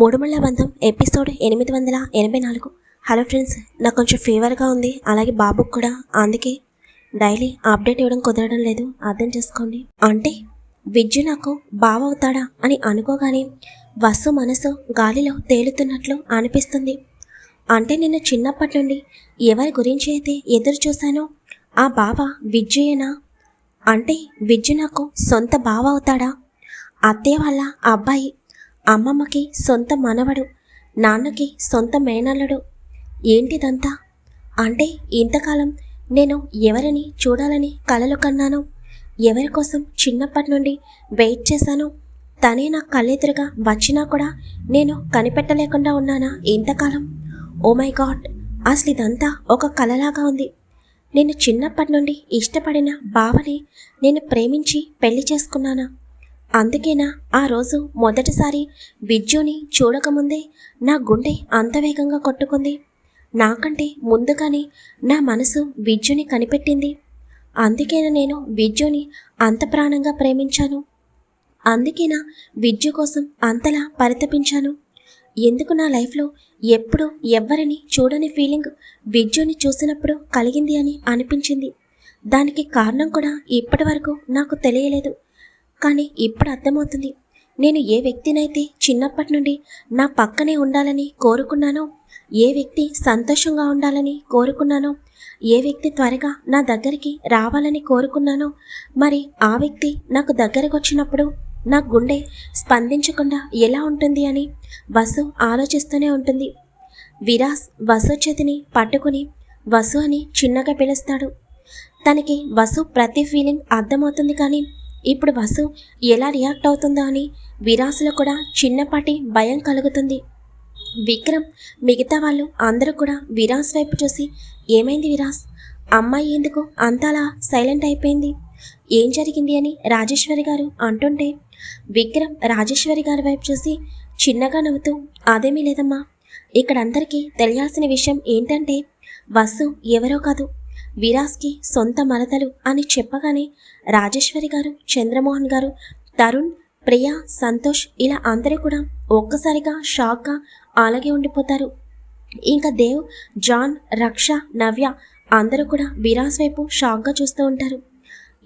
మూడుమళ్ళ బంధం ఎపిసోడ్ ఎనిమిది వందల ఎనభై నాలుగు. హలో ఫ్రెండ్స్ నాకు కొంచెం ఫీవర్గా ఉంది. అలాగే బాబుకు కూడా. అందుకే డైలీ అప్డేట్ ఇవ్వడం కుదరడం లేదు. అర్థం చేసుకోండి. అంటే విద్యు నాకు బావ అవుతాడా అని అనుకోగానే వసు మనసు గాలిలో తేలుతున్నట్లు అనిపిస్తుంది. అంటే నేను చిన్నప్పటి నుండి ఎవరి గురించి అయితే ఎదురు చూశానో ఆ బావ విద్యుయేనా అంటే విద్యు నాకు సొంత బావ అవుతాడా? అత్తయ్య వాళ్ళ అబ్బాయి అమ్మమ్మకి సొంత మనవడు నాన్నకి సొంత మేనల్లుడు. ఏంటిదంతా? అంటే ఇంతకాలం నేను ఎవరిని చూడాలని కలలు కన్నాను? ఎవరి కోసం చిన్నప్పటి నుండి వెయిట్ చేశాను? తనే నా కళ్ళెదురుగా వచ్చినా కూడా నేను కనిపెట్టలేకుండా ఉన్నానా ఇంతకాలం? Oh my god! అసలు ఇదంతా ఒక కలలాగా ఉంది. నేను చిన్నప్పటి నుండి ఇష్టపడిన బావని నేను ప్రేమించి పెళ్ళి చేసుకున్నానా? అందుకేనా ఆ రోజు మొదటిసారి బిజ్జుని చూడకముందే నా గుండె అంత వేగంగా కొట్టుకుంది. నాకంటే ముందుగానే నా మనసు బిజ్జుని కనిపెట్టింది. అందుకేనా నేను బిజ్జుని అంత ప్రాణంగా ప్రేమించాను? అందుకేనా విద్యు కోసం అంతలా పరితపించాను? ఎందుకు నా లైఫ్లో ఎప్పుడు ఎవ్వరిని చూడని ఫీలింగ్ విద్యుని చూసినప్పుడు కలిగింది అని అనిపించింది. దానికి కారణం కూడా ఇప్పటి వరకు నాకు తెలియలేదు. కానీ ఇప్పుడు అర్థమవుతుంది. నేను ఏ వ్యక్తినైతే చిన్నప్పటి నుండి నా పక్కనే ఉండాలని కోరుకున్నానో ఏ వ్యక్తి సంతోషంగా ఉండాలని కోరుకున్నానో ఏ వ్యక్తి త్వరగా నా దగ్గరికి రావాలని కోరుకున్నానో మరి ఆ వ్యక్తి నాకు దగ్గరకు వచ్చినప్పుడు నా గుండె స్పందించకుండా ఎలా ఉంటుంది అని వసు ఆలోచిస్తూనే ఉంటుంది. విరాస్ వసు చేతిని పట్టుకుని వసు అని చిన్నగా పిలుస్తాడు. తనకి వసు ప్రతి ఫీలింగ్ అర్థమవుతుంది కానీ ఇప్పుడు వసు ఎలా రియాక్ట్ అవుతుందో అని? విరాసులో కూడా చిన్నపాటి భయం కలుగుతుంది. విక్రమ్ మిగతా వాళ్ళు అందరూ కూడా విరాస్ వైపు చూసి ఏమైంది విరాస్? అమ్మాయి ఎందుకు అంతలా సైలెంట్ అయిపోయింది? ఏం జరిగింది అని రాజేశ్వరి గారు అంటుంటే విక్రమ్ రాజేశ్వరి గారి వైపు చూసి చిన్నగా నవ్వుతూ అదేమీ లేదమ్మా. ఇక్కడ అందరికీ తెలియాల్సిన విషయం ఏంటంటే వసు ఎవరో కాదు. విరాస్కి సొంత మరతలు అని చెప్పగానే రాజేశ్వరి గారు చంద్రమోహన్ గారు తరుణ్ ప్రియా సంతోష్ ఇలా అందరూ కూడా ఒక్కసారిగా షాక్గా అలాగే ఉండిపోతారు. ఇంకా దేవ్ జాన్ రక్ష నవ్య అందరూ కూడా విరాస్ వైపు షాక్గా చూస్తూ ఉంటారు.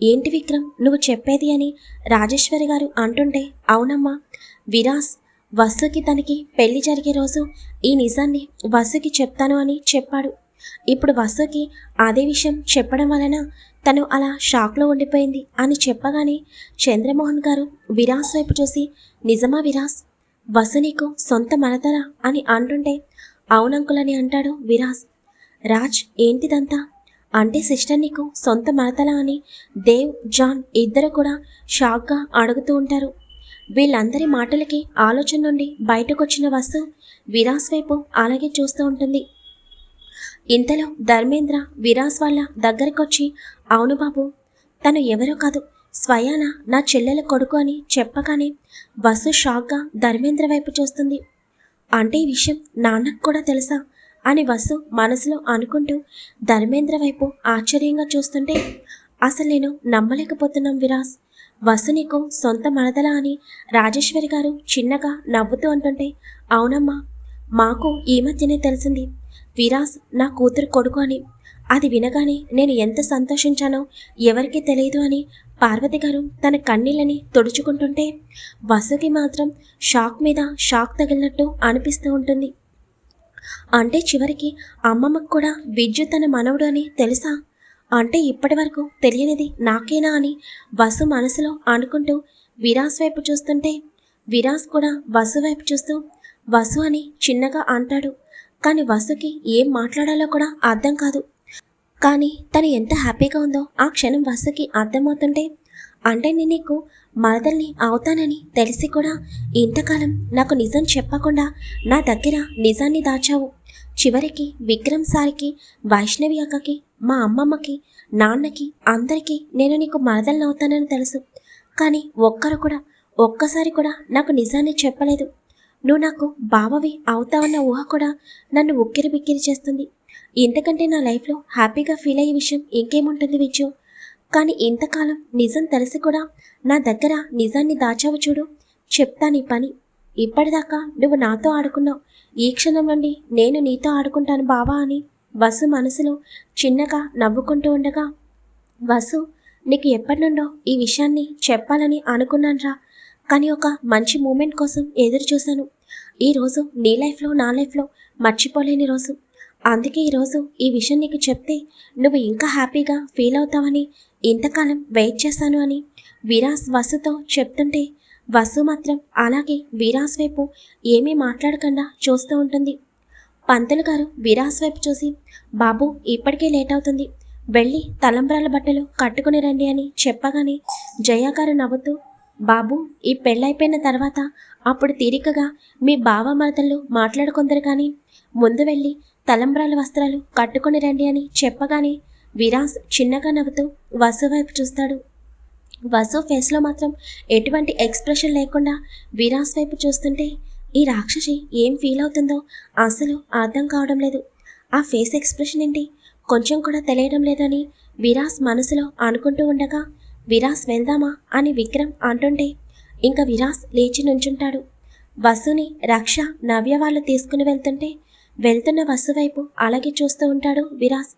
ఏంటి విక్రమ్ నువ్వు చెప్పేది అని రాజేశ్వరి గారు అంటుంటే అవునమ్మా విరాస్ వసుకి తనకి పెళ్ళి జరిగే రోజు ఈ నిజాన్ని వసుకి చెప్తాను అని చెప్పాడు. ఇప్పుడు వసుకి అదే విషయం చెప్పడం వలన తను అలా షాక్లో ఉండిపోయింది అని చెప్పగానే చంద్రమోహన్ గారు విరాస్ వైపు చూసి నిజమా విరాస్? వసు నీకు సొంత మనతరా? అని అంటుంటే అవునంకులని అంటాడు విరాస్. రాజ్ ఏంటిదంతా? అంటే సిస్టర్ నీకు సొంత మనతలా అని దేవ్ జాన్ ఇద్దరు కూడా షాక్గా అడుగుతూ ఉంటారు. వీళ్ళందరి మాటలకి ఆలోచన నుండి బయటకొచ్చిన వస్తు విరాస్ వైపు అలాగే చూస్తూ ఉంటుంది. ఇంతలో ధర్మేంద్ర విరాస్ వాళ్ళ దగ్గరకొచ్చి అవును బాబు తను ఎవరో కాదు. స్వయాన నా చెల్లెల కొడుకు అని చెప్పగానే బస్సు షాక్గా ధర్మేంద్ర వైపు చూస్తుంది. అంటే ఈ విషయం నాన్నకు కూడా తెలుసా? అని వసు మనసులో అనుకుంటూ ధర్మేంద్ర వైపు ఆశ్చర్యంగా చూస్తుంటే అసలు నేను నమ్మలేకపోతున్నాం విరాస్. వసు నీకు సొంత మనదలా అని రాజేశ్వరి గారు చిన్నగా నవ్వుతూ అంటుంటే అవునమ్మా మాకు ఈ మధ్యనే తెలిసింది. విరాస్ నా కూతురు కొడుకు అని. అది వినగానే నేను ఎంత సంతోషించానో ఎవరికీ తెలియదు అని పార్వతి గారు తన కన్నీళ్ళని తుడుచుకుంటుంటే వసుకి మాత్రం షాక్ మీద షాక్ తగిలినట్టు అనిపిస్తూ ఉంటుంది. అంటే చివరికి అమ్మమ్మకు కూడా విద్యుత్ తన మనవుడు అని తెలుసా? అంటే ఇప్పటి వరకు తెలియనిది నాకేనా అని వసు మనసులో అనుకుంటూ విరాస్ వైపు చూస్తుంటే విరాస్ కూడా వసు వైపు చూస్తూ వసు అని చిన్నగా అంటాడు. కానీ వసుకి ఏం మాట్లాడాలో కూడా అర్థం కాదు. కానీ తను ఎంత హ్యాపీగా ఉందో ఆ క్షణం వసుకి అర్థమవుతుంటే అంటే నేను నీకు మరదల్ని అవుతానని తెలిసి కూడా ఇంతకాలం నాకు నిజం చెప్పకుండా నా దగ్గర నిజాన్ని దాచావు. చివరికి విక్రమ్ సార్కి వైష్ణవి అక్కకి మా అమ్మమ్మకి నాన్నకి అందరికీ నేను నీకు మరదల్ని అవుతానని తెలుసు. కానీ ఒక్కరు కూడా ఒక్కసారి కూడా నాకు నిజాన్ని చెప్పలేదు. నువ్వు నాకు బావవి అవుతావన్న ఊహ కూడా నన్ను ఉక్కిరి బిక్కిరి చేస్తుంది. ఇంతకంటే నా లైఫ్లో హ్యాపీగా ఫీల్ అయ్యే విషయం ఇంకేముంటుంది విజు? కానీ ఇంతకాలం నిజం తెలిసి కూడా నా దగ్గర నిజాన్ని దాచావు చూడు. చెప్తా నీ పని. ఇప్పటిదాకా నువ్వు నాతో ఆడుకున్నావు. ఈ క్షణం నుండి నేను నీతో ఆడుకుంటాను బావా అని వసు మనసులో చిన్నగా నవ్వుకుంటూ ఉండగా వసు నీకు ఎప్పటి నుండో ఈ విషయాన్ని చెప్పాలని అనుకున్నానురా. కానీ ఒక మంచి మూమెంట్ కోసం ఎదురు చూశాను. ఈరోజు నీ లైఫ్లో నా లైఫ్లో మర్చిపోలేని రోజు. అందుకే ఈరోజు ఈ విషయం నీకు చెప్తే నువ్వు ఇంకా హ్యాపీగా ఫీల్ అవుతావని ఇంతకాలం వెయిట్ చేశాను అని విరాస్ వసుతో చెప్తుంటే వసు మాత్రం అలాగే విరాస్ వైపు ఏమీ మాట్లాడకుండా చూస్తూ ఉంటుంది. పంతులు గారు విరాస్ వైపు చూసి బాబు ఇప్పటికే లేట్ అవుతుంది. వెళ్ళి తలంబ్రాల బట్టలు కట్టుకుని రండి అని చెప్పగానే జయాగారు నవ్వుతూ బాబు ఈ పెళ్ళైపోయిన తర్వాత అప్పుడు తీరికగా మీ బావ మాట్లాడుకుందరు కానీ ముందు వెళ్ళి తలంబ్రాల వస్త్రాలు కట్టుకుని రండి అని చెప్పగానే విరాస్ చిన్నగా నవ్వుతూ వసు వైపు చూస్తాడు. వసు ఫేస్లో మాత్రం ఎటువంటి ఎక్స్ప్రెషన్ లేకుండా విరాస్ వైపు చూస్తుంటే ఈ రాక్షసి ఏం ఫీల్ అవుతుందో అసలు అర్థం కావడం లేదు. ఆ ఫేస్ ఎక్స్ప్రెషన్ ఏంటి? కొంచెం కూడా తెలియడం లేదని విరాస్ మనసులో అనుకుంటూ ఉండగా విరాస్ వెళ్దామా అని విక్రమ్ అంటుంటే ఇంకా విరాస్ లేచి నుంచుంటాడు. వసుని రక్ష నవ్య వాళ్ళు తీసుకుని వెళ్తుంటే వెళ్తున్న వసు వైపు అలాగే చూస్తూ ఉంటాడు విరాస్.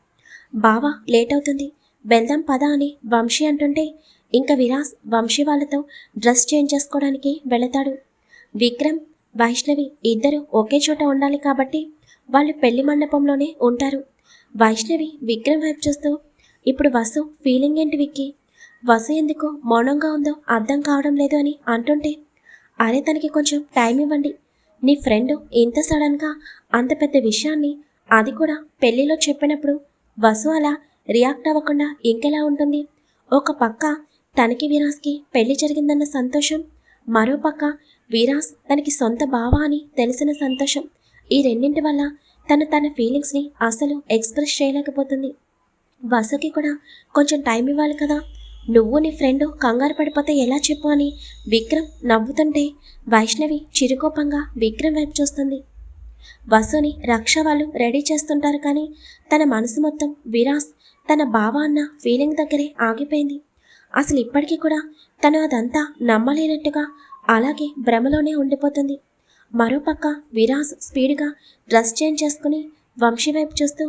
బావా లేట్ అవుతుంది వెళ్దాం పదా అని వంశీ అంటుంటే ఇంకా విరాస్ వంశీ వాళ్ళతో డ్రెస్ చేంజ్ చేసుకోవడానికి వెళతాడు. విక్రమ్ వైష్ణవి ఇద్దరు ఒకే చోట ఉండాలి కాబట్టి వాళ్ళు పెళ్ళి మండపంలోనే ఉంటారు. వైష్ణవి విక్రమ్ వైపు చూస్తూ ఇప్పుడు వసు ఫీలింగ్ ఏంటి విక్కి? వసు ఎందుకు మౌనంగా ఉందో అర్థం కావడం లేదు అని అంటుంటే అరే తనకి కొంచెం టైం ఇవ్వండి. నీ ఫ్రెండ్ ఇంత సడన్గా అంత పెద్ద విషయాన్ని అది కూడా పెళ్ళిలో చెప్పినప్పుడు వసు అలా రియాక్ట్ అవ్వకుండా ఇంకెలా ఉంటుంది? ఒక పక్క తనకి విరాస్కి పెళ్ళి జరిగిందన్న సంతోషం మరో పక్క విరాస్ తనకి సొంత బావ అని తెలిసిన సంతోషం ఈ రెండింటి వల్ల తను తన ఫీలింగ్స్ని అసలు ఎక్స్ప్రెస్ చేయలేకపోతుంది. వసుకి కూడా కొంచెం టైం ఇవ్వాలి కదా? నువ్వు నీ ఫ్రెండ్ కంగారు పడిపోతే ఎలా చెప్పు అని విక్రమ్ నవ్వుతుంటే వైష్ణవి చిరుకోపంగా విక్రమ్ వైపు చూస్తుంది. వసుని రక్ష వాళ్ళు రెడీ చేస్తుంటారు కానీ తన మనసు మొత్తం విరాస్ తన బావ అన్న ఫీలింగ్ దగ్గరే ఆగిపోయింది. అసలు ఇప్పటికీ కూడా తను అదంతా నమ్మలేనట్టుగా అలాగే భ్రమలోనే ఉండిపోతుంది. మరోపక్క విరాస్ స్పీడ్గా డ్రెస్ చేంజ్ చేసుకుని వంశీ వైపు చూస్తూ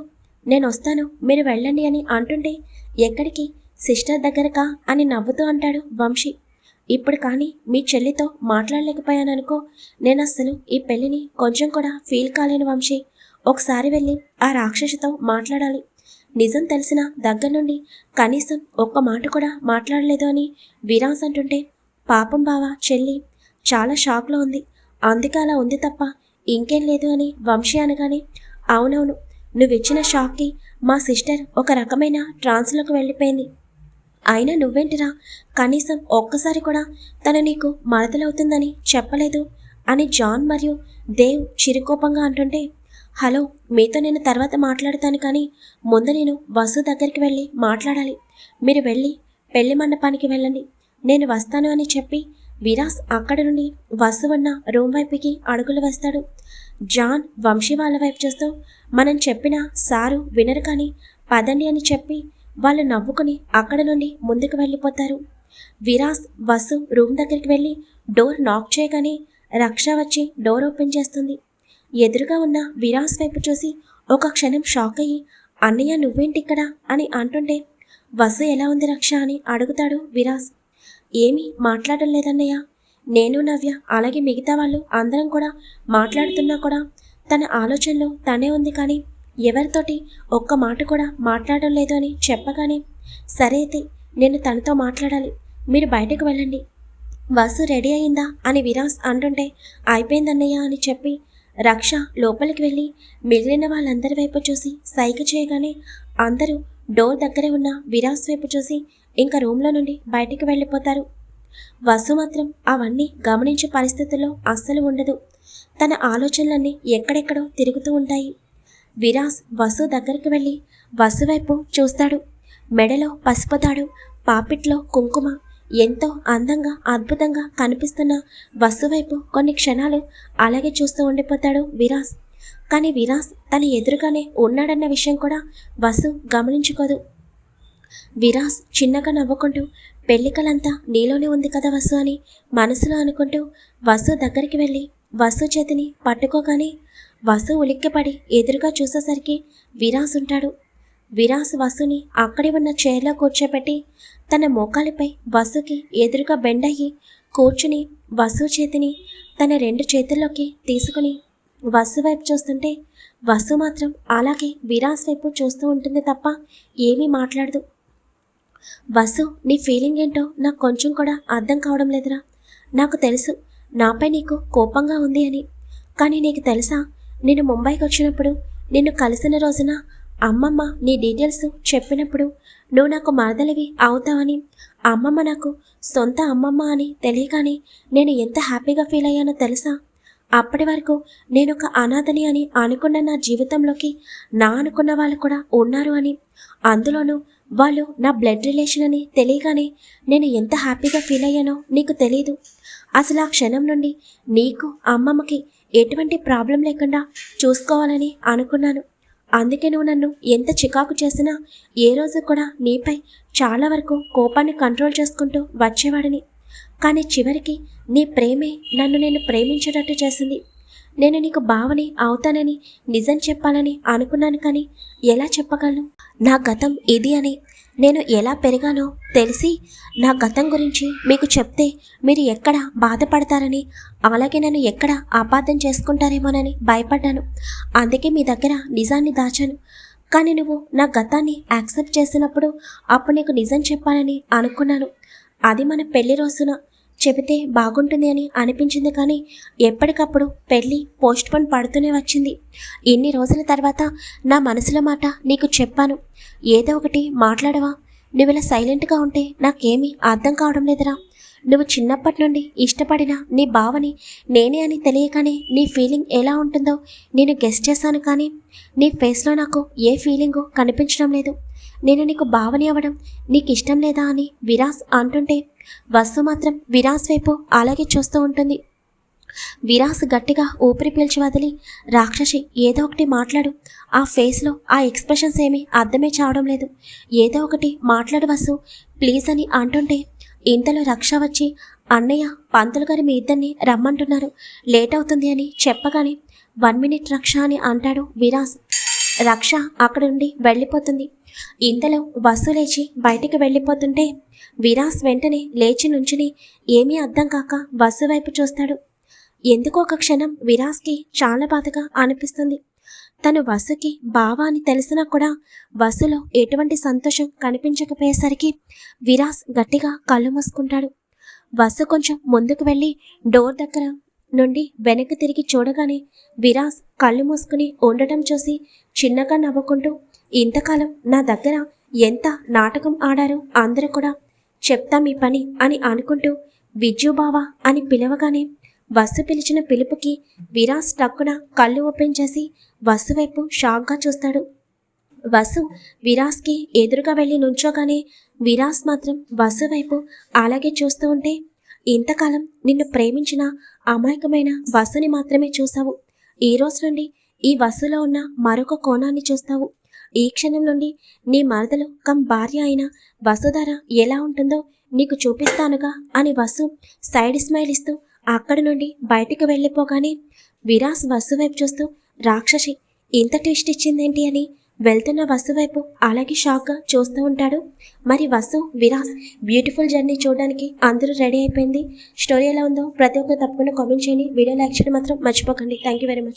నేను వస్తాను మీరు వెళ్ళండి అని అంటుంటే ఎక్కడికి సిస్టర్ దగ్గరకా అని నవ్వుతూ అంటాడు వంశీ. ఇప్పుడు కానీ మీ చెల్లితో మాట్లాడలేకపోయాననుకో నేను అస్సలు ఈ పెళ్ళిని కొంచెం కూడా ఫీల్ కాలేను వంశీ. ఒకసారి వెళ్ళి ఆ రాక్షసితో మాట్లాడాలి. నిజం తెలిసిన దగ్గర నుండి కనీసం ఒక్క మాట కూడా మాట్లాడలేదు అని విరాస్ అంటుంటే పాపం బావ చెల్లి చాలా షాక్లో ఉంది. అందుకే అలా ఉంది తప్ప ఇంకేం లేదు అని వంశీ అనగానే అవునవును నువ్విచ్చిన షాక్కి మా సిస్టర్ ఒక రకమైన ట్రాన్స్లోకి వెళ్ళిపోయింది. అయినా నువ్వేంటిరా? కనీసం ఒక్కసారి కూడా తను నీకు మరదలవుతుందని చెప్పలేదు అని జాన్ మరియు దేవ్ చిరుకోపంగా అంటుంటే హలో మీతో నేను తర్వాత మాట్లాడతాను కానీ ముందు నేను వసు దగ్గరికి వెళ్ళి మాట్లాడాలి. మీరు వెళ్ళి పెళ్ళి మండపానికి వెళ్ళండి. నేను వస్తాను అని చెప్పి విరాస్ అక్కడ నుండి వసు ఉన్న రూమ్ వైపుకి అడుగులు వేస్తాడు. జాన్ వంశీ వాళ్ళ వైపు చూస్తూ మనం చెప్పిన సారు వినరు కానీ పదండి అని చెప్పి వాళ్ళు నవ్వుకుని అక్కడ నుండి ముందుకు వెళ్ళిపోతారు. విరాస్ వసు రూమ్ దగ్గరికి వెళ్ళి డోర్ నాక్ చేయగానే రక్ష వచ్చి డోర్ ఓపెన్ చేస్తుంది. ఎదురుగా ఉన్న విరాస్ వైపు చూసి ఒక క్షణం షాక్ అయ్యి అన్నయ్య నువ్వేంటి ఇక్కడ అని అంటుంటే వసు ఎలా ఉంది రక్ష? అని అడుగుతాడు విరాస్. ఏమీ మాట్లాడడం లేదన్నయ్య. నేను నవ్య అలాగే మిగతా వాళ్ళు అందరం కూడా మాట్లాడుతున్నా కూడా తన ఆలోచనలో తనే ఉంది కానీ ఎవరితోటి ఒక్క మాట కూడా మాట్లాడడం లేదు అని చెప్పగానే సరే అయితే నేను తనతో మాట్లాడాలి. మీరు బయటకు వెళ్ళండి. వసు రెడీ అయిందా అని విరాస్ అంటుంటే అయిపోయిందన్నయ్య అని చెప్పి రక్ష లోపలికి వెళ్ళి మిగిలిన వాళ్ళందరి వైపు చూసి సైగ చేయగానే అందరూ డోర్ దగ్గరే ఉన్న విరాస్ వైపు చూసి ఇంకా రూమ్లో నుండి బయటికి వెళ్ళిపోతారు. వసు మాత్రం అవన్నీ గమనించే పరిస్థితుల్లో అస్సలు ఉండదు. తన ఆలోచనలన్నీ ఎక్కడెక్కడో తిరుగుతూ ఉంటాయి. విరాస్ వసు దగ్గరికి వెళ్ళి వసు వైపు చూస్తాడు. మెడలో పసుపుతాడు పాపిట్లో కుంకుమ ఎంతో అందంగా అద్భుతంగా కనిపిస్తున్న వసు వైపు కొన్ని క్షణాలు అలాగే చూస్తూ ఉండిపోతాడు విరాస్. కానీ విరాస్ తన ఎదురుగానే ఉన్నాడన్న విషయం కూడా వసు గమనించుకోదు. విరాస్ చిన్నగా నవ్వుకుంటూ పెళ్ళికలంతా నీలోనే ఉంది కదా వసు అని మనసులో అనుకుంటూ వసు దగ్గరికి వెళ్ళి వసు చేతిని పట్టుకోగానే వసు ఉలిక్కిపడి ఎదురుగా చూసేసరికి విరాస్ ఉంటాడు విరాస్ వసుని అక్కడే ఉన్న చైర్లో కూర్చోబెట్టి తన మోకాలిపై వసుకి ఎదురుగా బెండయ్యి కూర్చుని వసు చేతిని తన రెండు చేతుల్లోకి తీసుకుని వసు వైపు చూస్తుంటే వసు మాత్రం అలాగే విరాస్ వైపు చూస్తూ ఉంటుంది తప్ప ఏమీ మాట్లాడదు. వసు నీ ఫీలింగ్ ఏంటో నాకు కొంచెం కూడా అర్థం కావడం లేదురా. నాకు తెలుసు నాపై నీకు కోపంగా ఉంది అని. కానీ నీకు తెలుసా నేను ముంబైకి వచ్చినప్పుడు నిన్ను కలిసిన రోజున అమ్మమ్మ నీ డీటెయిల్స్ చెప్పినప్పుడు నువ్వు నాకు మరదలివి అవుతావని అమ్మమ్మ నాకు సొంత అమ్మమ్మ అని తెలియగానే నేను ఎంత హ్యాపీగా ఫీల్ అయ్యానో తెలుసా? అప్పటి వరకు నేను ఒక అనాథని అని అనుకున్న నా జీవితంలోకి నా అనుకున్న వాళ్ళు కూడా ఉన్నారు అని అందులోనూ వాళ్ళు నా బ్లడ్ రిలేషన్ అని తెలియగానే నేను ఎంత హ్యాపీగా ఫీల్ అయ్యానో నీకు తెలియదు అసలు ఆ క్షణం నుండి నీకు అమ్మమ్మకి ఎటువంటి ప్రాబ్లం లేకుండా చూసుకోవాలని అనుకున్నాను. అందుకే నువ్వు నన్ను ఎంత చికాకు చేసినా ఏ రోజు కూడా నీపై చాలా వరకు కోపాన్ని కంట్రోల్ చేసుకుంటూ వచ్చేవాడిని. కానీ చివరికి నీ ప్రేమే నన్ను నేను ప్రేమించేటట్టు చేసింది. నేను నీకు బావని అవుతానని నిజం చెప్పాలని అనుకున్నాను కానీ ఎలా చెప్పగలను? నా గతం ఇది అని నేను ఎలా పెరిగానో తెలిసి నా గతం గురించి మీకు చెప్తే మీరు ఎక్కడ బాధపడతారని అలాగే నన్ను ఎక్కడ అపార్థం చేసుకుంటారేమోనని భయపడ్డాను. అందుకే మీ దగ్గర నిజాన్ని దాచాను. కానీ నువ్వు నా గతాన్ని యాక్సెప్ట్ చేసినప్పుడు అప్పుడు నీకు నిజం చెప్పాలని అనుకున్నాను. అది మన పెళ్ళి రోజున చెబితే బాగుంటుంది అని అనిపించింది కానీ ఎప్పటికప్పుడు పెళ్ళి పోస్ట్ పోన్ పడుతూనే వచ్చింది. ఇన్ని రోజుల తర్వాత నా మనసులో మాట నీకు చెప్పాను. ఏదో ఒకటి మాట్లాడవా? నువ్వు సైలెంట్గా ఉంటే నాకేమీ అర్థం కావడం లేదురా. నువ్వు చిన్నప్పటి నుండి ఇష్టపడిన నీ భావని నేనే అని తెలియకనే నీ ఫీలింగ్ ఎలా ఉంటుందో నేను గెస్ట్ చేశాను కానీ నీ ఫేస్లో నాకు ఏ ఫీలింగు కనిపించడం లేదు. నేను నీకు భావని అవ్వడం నీకు ఇష్టం లేదా అని విరాస్ అంటుంటే వస్తు మాత్రం విరాస్ వైపు అలాగే చూస్తూ ఉంటుంది. విరాస్ గట్టిగా ఊపిరి పీల్చి వదిలి రాక్షసి ఏదో ఒకటి మాట్లాడు. ఆ ఫేస్లో ఆ ఎక్స్ప్రెషన్స్ ఏమీ అర్థమే చావడం లేదు. ఏదో ఒకటి మాట్లాడు వసు ప్లీజ్ అని అంటుంటే ఇంతలో రక్ష వచ్చి అన్నయ్య పంతులు గారి మీ ఇద్దరిని రమ్మంటున్నారు. లేట్ అవుతుంది అని చెప్పగానే వన్ మినిట్ రక్ష అని అంటాడు విరాస్. రక్ష అక్కడ నుండి వెళ్ళిపోతుంది. ఇంతలో బస్సు లేచి బయటికి వెళ్ళిపోతుంటే విరాస్ వెంటనే లేచి నుంచుని ఏమీ అర్థం కాక బస్సు వైపు చూస్తాడు. ఎందుకో ఒక క్షణం విరాస్కి చాలా బాధగా అనిపిస్తుంది. తను బస్సుకి బావా అని తెలిసినా కూడా బస్సులో ఎటువంటి సంతోషం కనిపించకపోయేసరికి విరాస్ గట్టిగా కళ్ళు మూసుకుంటాడు. బస్సు కొంచెం ముందుకు వెళ్ళి డోర్ దగ్గర నుండి వెనక్కి తిరిగి చూడగానే విరాస్ కళ్ళు మూసుకుని ఉండటం చూసి చిన్నగా నవ్వుకుంటూ ఇంతకాలం నా దగ్గర ఎంత నాటకం ఆడారో అందరూ కూడా చెప్తా మీ పని అని అనుకుంటూ విజ్జు అని పిలవగానే వసు పిలిచిన పిలుపుకి విరాస్ టక్కున కళ్ళు ఓపెన్ చేసి వసు వైపు షాక్గా చూస్తాడు. వసు విరాస్కి ఎదురుగా వెళ్ళి నుంచోగానే విరాస్ మాత్రం వసు వైపు అలాగే చూస్తూ ఉంటే ఇంతకాలం నిన్ను ప్రేమించిన అమాయకమైన వసుని మాత్రమే చూసావు ఈ రోజు నుండి ఈ వసులో ఉన్న మరొక కోణాన్ని చూస్తావు. ఈ క్షణం నుండి నీ మరదలు కం భార్య అయిన వసుధర ఎలా ఉంటుందో నీకు చూపిస్తానుగా అని వసు సైడ్ స్మైల్ ఇస్తూ అక్కడి నుండి బయటికి వెళ్ళిపోగానే విరాస్ వసు వైపు చూస్తూ రాక్షసి ఇంత ట్విస్ట్ ఇచ్చిందేంటి అని? వెళ్తున్న వసు వైపు అలాగే షాక్గా చూస్తూ ఉంటాడు. మరి వసు విరాస్ బ్యూటిఫుల్ జర్నీ చూడడానికి అందరూ రెడీ అయిపోయింది. స్టోరీ ఎలా ఉందో ప్రతి ఒక్కరు తప్పకుండా కామెంట్ చేయండి. వీడియో లైక్ చేయడం మాత్రం మర్చిపోకండి. Thank you very much